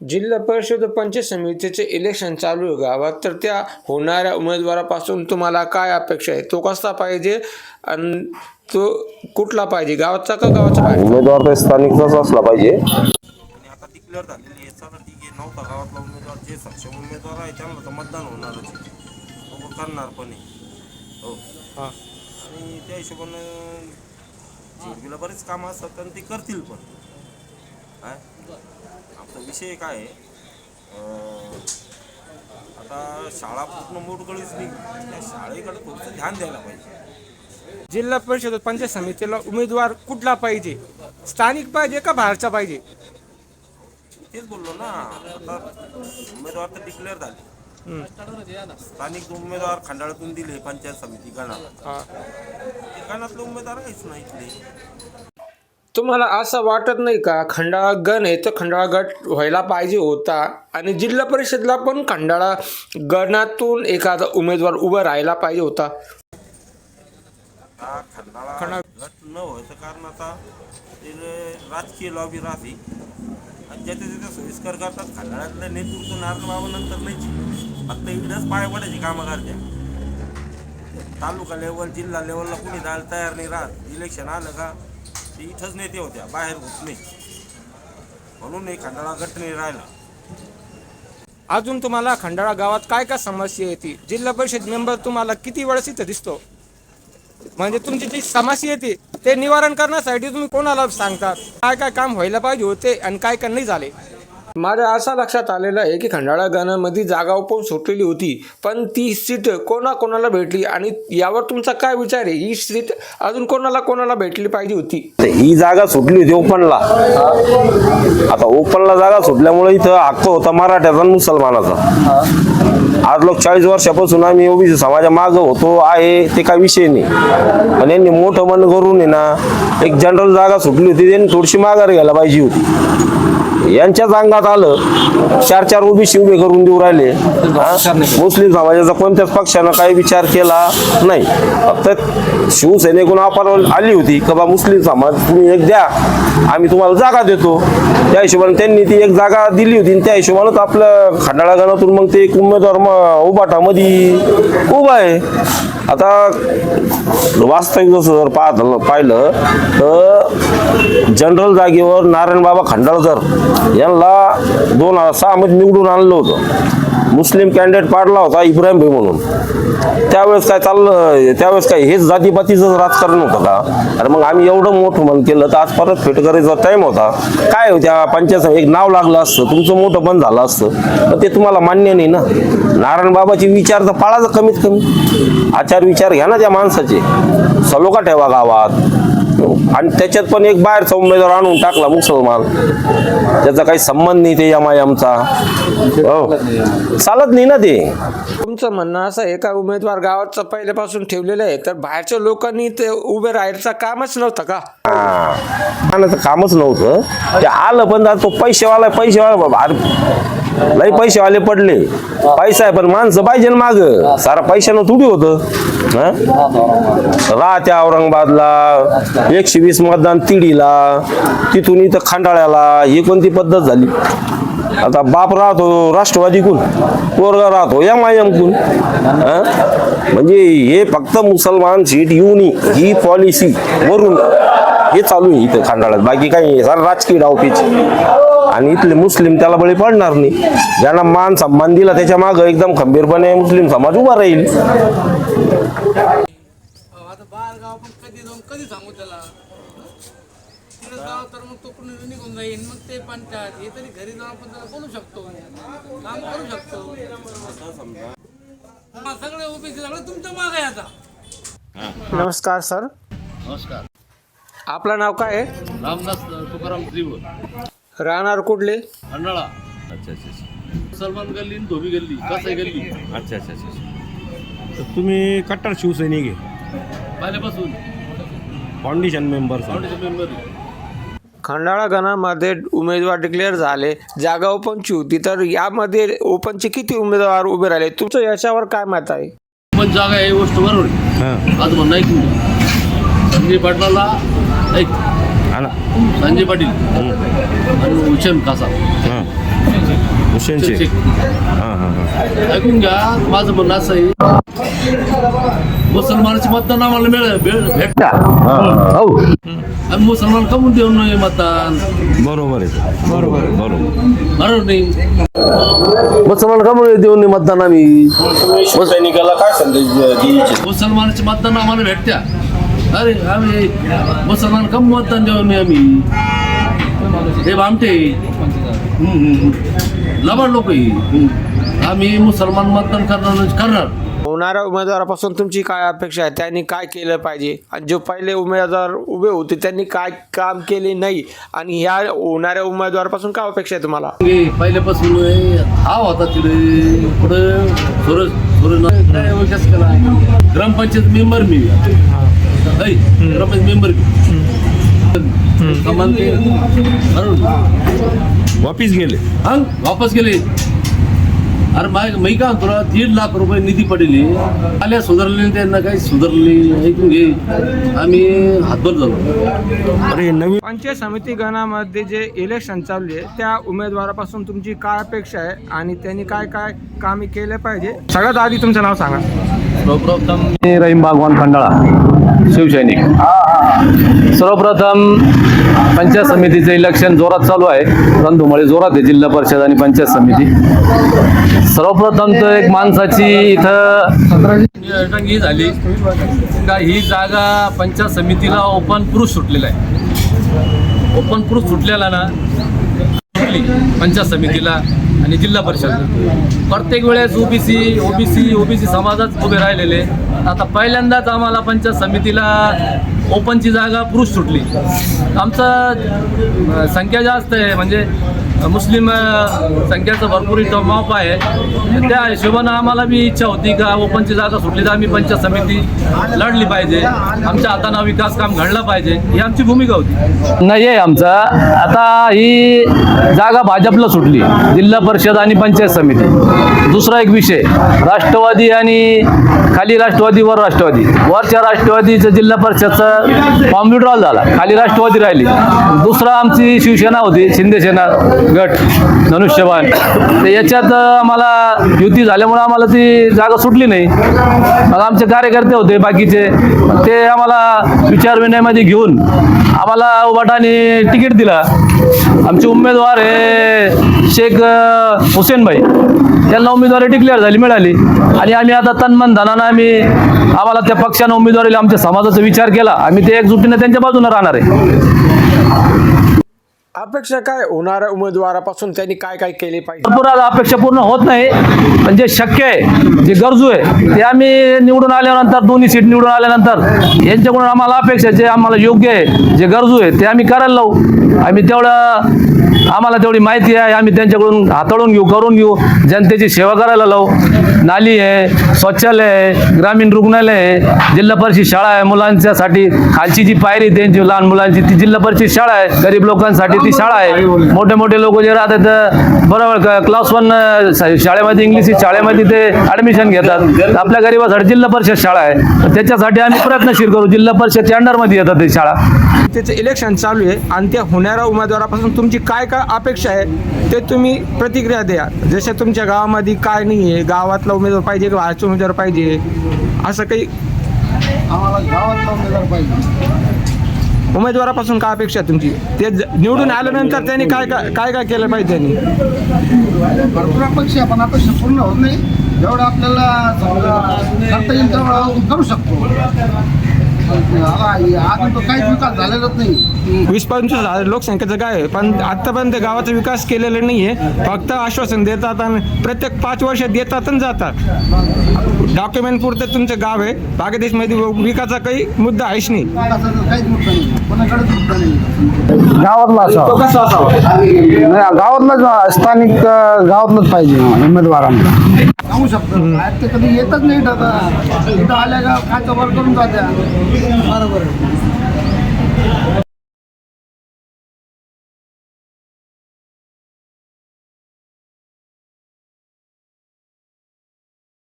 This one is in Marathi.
जिल्हा परिषद व पंचायत समितीचे इलेक्शन चालू आहे गावात. तर त्या होणाऱ्या उमेदवारापासून तुम्हाला काय अपेक्षा आहे? तो कसा पाहिजे? आणि तो कुठला पाहिजे? गावाचा का गावाचा पाहिजे? उमेदवार तर स्थानिकचाच असला पाहिजे. आणि आता डिक्लेअर झालेली आहे. चला ठीक आहे. नव्हता गावातला उमेदवार. जे सक्षम उमेदवार आहे त्यांना तर मतदान होणारच आहे. तो करणार पण आहे. हो. हां. आणि त्या हिशोबानं झेडपीला बरेच कामं असतात आणि ते करतील पण. काय आमचा विषय काय आहे? आता शाळा पूर्ण मोडगळीच नाही. त्या शाळेकडे थोडंसं ध्यान द्यायला पाहिजे. जिल्हा परिषद पंचायत समितीला उमेदवार कुठला पाहिजे? स्थानिक पाहिजे का बाहेरचा पाहिजे? तेच बोललो ना आता उमेदवार तर डिक्लेअर झाले. स्थानिक उमेदवार खंडाळ्यातून दिले पंचायत समिती गणाला. गणातले उमेदवार आहेच ना इथले. तुम्हाला असं वाटत नाही का? खंडाळा गण आहे तर खंडाळा गट व्हायला पाहिजे होता. आणि जिल्हा परिषदला पण खंडाळा गणातून एखादा उमेदवार उभा राहायला पाहिजे होता. हा खंडाळा गट न व्हायचं कारण आता राजकीय लॉबी राहते आणि ज्याच्या त्याच्या सोयीस्कर करतात खंडाळ्यातलं नेतृत्व नारायणबाबा नंतर नाहीच फक्त इकडंच पाया पडायची कामं करत्या तालुका लेवल जिल्हा लेवलला कुणी जायला तयार नाही राहत. इलेक्शन आलं का ते इथंच नेते होत्या बाहेर होत नाही म्हणून हे खंडाळा गट नाही राहिला. अजून तुम्हाला खंडाळा गावात काय काय समस्या येते जिल्हा परिषद मेंबर तुम्हाला किती वेळेस इथं दिसतो? म्हणजे तुमची जी समस्या येते ते निवारण करण्यासाठी तुम्ही कोणाला सांगतात काय काय काम व्हायला पाहिजे होते आणि काय काय नाही झाले? माझ्या असा लक्षात आलेलं आहे की खंडाळा गाण्यामध्ये जागा पण सुटलेली होती पण ती सीट कोणा कोणाला भेटली आणि यावर तुमचा काय विचार आहे? ही सीट अजून कोणाला कोणाला भेटली पाहिजे होती? तर ही जागा सुटली होती ओपनला. आता ओपनला जागा सुटल्यामुळे इथं हक्क होता मराठ्याचा आणि मुसलमानाचा. आज लोक चाळीस वर्षापासून आम्ही ओबीसी समाजा मागं होतो आहे ते काय विषय नाही. पण यांनी मोठं मन करून आहे ना एक जनरल जागा सुटली होती त्यांनी थोडीशी माघार घ्यायला पाहिजे होती. यांच्याच अंगात आलं चार चार ओबीसी उभे करून देऊ राहिले. मुस्लिम समाजाचा कोणत्याच पक्षानं काही विचार केला नाही. फक्त शिवसेनेकडून आपण आली होती का बा मुस्लिम समाज तुम्ही एक द्या आम्ही तुम्हाला जागा देतो. त्या हिशोबाने त्यांनी ती एक जागा दिली होती त्या हिशोबानंच आपलं खंडाळा गाण्यातून मग ते एक उमेदवार मग उबाटामध्ये उभा आहे. आता वास्तविक जसं जर पाहत पाहिलं तर जनरल जागेवर नारायण बाबा खंडाळकर यांना दोन हजार सहा मध्ये निवडून आणलं होतं. मुस्लिम कॅन्डिडेट पाडला होता इब्राहिम भाई म्हणून. त्यावेळेस काय चाललं त्यावेळेस काय हेच जातीपातीचं राजकारण होतं का? अरे मग आम्ही एवढं मोठं मन केलं तर आज परत फेट करायचा टाईम होता. काय होत्या पंचायत एक नाव लागलं असतं तुमचं मोठं बंद झालं असतं. पण ते तुम्हाला मान्य नाही ना? नारायण बाबाची विचार तर पाळाचा कमीत कमी. आचार विचार घ्या ना त्या माणसाचे. सलोखा ठेवा गावात. आणि त्याच्यात पण एक बाहेरचा उमेदवार आणून टाकला मुसलमान त्याचा काही संबंध नाही ते यमायमचा हो. चालत नाही ना ते. तुमचं म्हणणं असं आहे का उमेदवार गावाचा पहिल्यापासून ठेवलेलं आहे तर बाहेरच्या लोकांनी ते उभे राहायचं कामच नव्हतं का? हा. कामच नव्हतं. ते आलं पण तो पैसेवाला पैसेवाला बाबा पैसे वाले पैसेवाले पडले. पैसा आहे पण माणसं पाहिजे ना माग. सारा पैशानं थोडी होतं. राहत्या औरंगाबादला एकशे वीस मतदान तिडीला तिथून इथं खंडाळ्याला ही कोणती पद्धत झाली? आता बाप राहतो राष्ट्रवादीकून पोरगा राहतो एम आय कोण? म्हणजे हे फक्त मुसलमान सीट युनी ही पॉलिसी वरून हे चालू आहे इथं खांडाळ्यात. बाकी काही नाही. राजकीय डावपीच. आणि इथले मुस्लिम त्याला बळी पडणार नाही. ज्यांना मान सन्मान दिला त्याच्या मागं एकदम खंबीरपणे मुस्लिम समाज उभा राहील. तर मग तो कुणी निघून जाईल मग ते पंचायत हे तरी घरी जाऊन आपण त्याला बोलू शकतो. काम करू शकतो. सगळे उभे सगळे तुमच्या माग आहे आता. नमस्कार सर. नमस्कार. आपलं नाव काय आहे? रामदास तुकाराम त्रिवळ राहणार कुठले? खंडाळा अच्छा अच्छा सलमान गल्ली आणि धोबी गल्ली कसाई गल्ली? अच्छा अच्छा अच्छा तर तुम्ही कट्टर शिवसैनिक आहे. पहिल्यापासून? Foundation member foundation member Khandala गणामध्ये उमेदवार डिक्लेअर झाले जागा ओपनची होती तर यामध्ये ओपनचे किती उमेदवार उभे राहिले? तुमचं याच्यावर काय मत आहे? पण जागा आहे ही गोष्ट बरोबर आहे. हां. आज म्हणणं ऐकून घ्या. संजय पाटलाला ऐक. हा ना. संजय पाटील. आणि हुसेन कासा हां. शेणशे हां हां हां. ऐकून घ्या माझं म्हणणं असं आहे. मुसलमानाचे मतदान आम्हाला मिळ भेट- भेटता. हो. आम्ही मुसलमान कमून देऊ नये मतदान. बरोबर आहे. बरोबर. बरोबर. बरोबर नाही. मुसलमान का म्हणून देऊन नाही मतदान आम्ही. सैनिकाला काय संदेश द्यायचे? मुसलमानाचे मतदान आम्हाला भेटत्या. अरे आम्ही मुसलमान कम मतदान देऊ नये आम्ही. हे हम्म. लबाड लोक आम्ही मुसलमान मतदान करणार करणार. होणाऱ्या उमेदवारापासून तुमची काय अपेक्षा आहे? त्यांनी काय केलं पाहिजे? आणि जो पहिले उमेदवार उभे होते त्यांनी काय काम केले नाही? आणि ह्या होणाऱ्या उमेदवारापासून काय अपेक्षा आहे तुम्हाला? हे पहिल्यापासून हा होता तिथे. पुढं सूरज सूरज काय विकास केला? ग्रामपंचायत मेंबर मी. ते बरोबर. वापिस गेले. हा? वापस गेले. अरे माय मी काय म्हणतो ना, दीड लाख रुपये निधी पडले. आल्या सुधारले त्यांना काही सुधारले ऐकून घे. आम्ही हातभर झालो अरे नवीन पंचायत समिती गणामध्ये जे इलेक्शन चालू आहे त्या उमेदवारापासून तुमची काय अपेक्षा आहे आणि त्यांनी काय काय कामे केले पाहिजे? सगळ्यात आधी तुमचं नाव सांगा. सर्वप्रथम मी रहीम बागवान खंडाळा शिवसैनिक. सर्वप्रथम पंचायत समितीचं इलेक्शन जोरात चालू आहे. रणधुमाळी जोरात आहे जिल्हा परिषद आणि पंचायत समिती. सर्वप्रथम तर एक माणसाची इथं ही झाली. का ही जागा पंचायत समितीला ओपन प्रूफ सुटलेला आहे. ओपन प्रूफ सुटलेला ना सुटली पंचायत समितीला आणि जिल्हा परिषद. प्रत्येक वेळेस ओबीसी ओबीसी ओबीसी समाजात उभे राहिलेले. आता पहिल्यांदाच आम्हाला पंचायत समितीला ओपनची जागा पुरुष सुटली. आमचं संख्या जास्त आहे. म्हणजे मुस्लिम संख्याचं भरपूर इथं माप आहे. त्या हिशोबानं आम्हाला बी इच्छा होती का ओपनची जागा सुटली तर आम्ही पंचायत समिती लढली पाहिजे. आमच्या हातानं विकास काम घडलं पाहिजे. ही आमची भूमिका होती. नाही आहे आमचा. आता ही जागा भाजपला सुटली. जिल्हा परिषद आणि पंचायत समिती. दुसरा एक विषय. राष्ट्रवादी आणि खाली राष्ट्रवादी वर राष्ट्रवादी. वरच्या राष्ट्रवादीचं जिल्हा परिषदचा फॉर्म विड्रॉल झाला. खाली राष्ट्रवादी राहिली. दुसरा आमची शिवसेना होती शिंदे सेना. गट धनुष्यबाण. तर याच्यात आम्हाला युती झाल्यामुळे आम्हाला ती जागा सुटली नाही. मग आमचे कार्यकर्ते होते बाकीचे. ते आम्हाला विचारविनयमध्ये घेऊन आम्हाला वटाने तिकीट दिला. आमचे उमेदवार हे शेख अ, हुसेन भाई त्यांना उमेदवारी डिक्लेअर झाली मिळाली. आणि आम्ही आता तन्मन धनानं आम्ही आम्हाला त्या पक्षानं उमेदवारीला आमच्या समाजाचा विचार केला. आम्ही ते एकजुटीने त्यांच्या बाजूने राहणार आहे. अपेक्षा काय होणाऱ्या उमेदवारापासून त्यांनी काय काय केले पाहिजे? भरपूर आज अपेक्षा पूर्ण होत नाही. पण जे शक्य आहे जे गरजू आहे ते आम्ही निवडून आल्यानंतर दोन्ही सीट निवडून आल्यानंतर यांच्याकडून आम्हाला अपेक्षा जे आम्हाला योग्य आहे जे गरजू आहे ते आम्ही करायला लावू. आम्ही तेवढं आम्हाला तेवढी माहिती आहे आम्ही त्यांच्याकडून हाताळून घेऊ करून घेऊ जनतेची सेवा करायला लावू. नाली आहे शौचालय आहे ग्रामीण रुग्णालय आहे जिल्हा परिषद शाळा आहे मुलांच्यासाठी. खालची जी पायरी आहे त्यांची लहान मुलांची ती जिल्हा परिषद शाळा आहे गरीब लोकांसाठी ती शाळा आहे. मोठे मोठे लोक जे राहतात तर बरोबर क्लास वन शाळेमध्ये इंग्लिश शाळेमध्ये ते ऍडमिशन घेतात. आपल्या गरीबासाठी जिल्हा परिषद शाळा आहे. त्याच्यासाठी आम्ही प्रयत्नशील करू. जिल्हा परिषदच्या अंडरमध्ये येतात ते शाळा. त्याचं इलेक्शन चालू आहे. आणि त्या होणाऱ्या उमेदवारापासून तुमची काय काय अपेक्षा आहे ते तुम्ही प्रतिक्रिया द्या. जसं तुमच्या गावामध्ये काय नाही आहे गावातला उमेदवार पाहिजे किंवा बाहेरचा उमेदवार पाहिजे असं काही आम्हाला गावातला उमेदवार पाहिजे. उमेदवारापासून काय अपेक्षा आहे तुमची? ते ज- निवडून आल्यानंतर त्यांनी काय काय काय काय केलं पाहिजे त्यांनी? भरपूर अपेक्षा आहे, पण अपेक्षा पूर्ण होत नाही. जेवढं आपल्याला समजा करता येईल तेवढं करू शकतो. आता अजून तो काहीच विकास झालेलाच नाही. वीस पंचवीस हजार लोकसंख्येचं काय आहे? पण आतापर्यंत गावाचा विकास केलेला नाही आहे फक्त आश्वासन देतात आणि प्रत्येक पाच वर्षात देतात आणि जातात. डॉक्युमेंट पुरतं तुमचं गाव आहे. बागेदेशमध्ये विकासाचा काही मुद्दा आहेच नाही. गावातला असावा गावातलाच स्थानिक गावातलंच पाहिजे उमेदवारांना. सांगू शकतो. बाहेर ते कधी येतच नाही आता. इथं आल्या का खायचं वर करून जात्या. बरोबर